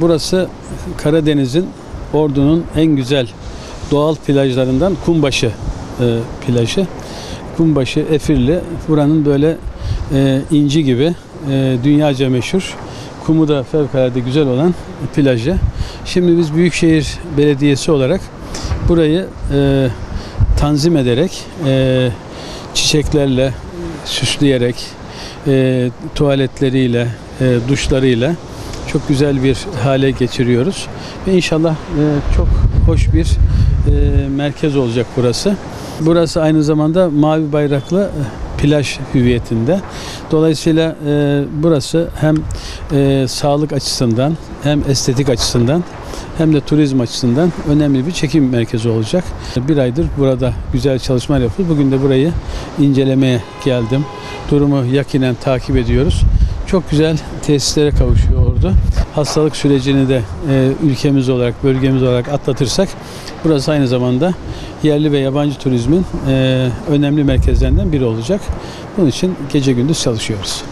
burası Karadeniz'in Ordu'nun en güzel doğal plajlarından Kumbaşı e, plajı. Kumbaşı, Efirli. Buranın böyle e, inci gibi e, dünyaca meşhur. Kumu da fevkalade güzel olan plajı. Şimdi biz Büyükşehir Belediyesi olarak burayı e, tanzim ederek, e, çiçeklerle süsleyerek, e, tuvaletleriyle, e, duşlarıyla çok güzel bir hale geçiriyoruz. Ve inşallah e, çok hoş bir e, merkez olacak burası. Burası aynı zamanda mavi bayraklı e, plaj hüviyetinde. Dolayısıyla e, burası hem e, sağlık açısından hem estetik açısından hem de turizm açısından önemli bir çekim merkezi olacak. Bir aydır burada güzel çalışmalar yapıyoruz. Bugün de burayı incelemeye geldim. Durumu yakinen takip ediyoruz. Çok güzel tesislere kavuşuyor orada. Hastalık sürecini de e, ülkemiz olarak, bölgemiz olarak atlatırsak burası aynı zamanda yerli ve yabancı turizmin e, önemli merkezlerinden biri olacak. Bunun için gece gündüz çalışıyoruz.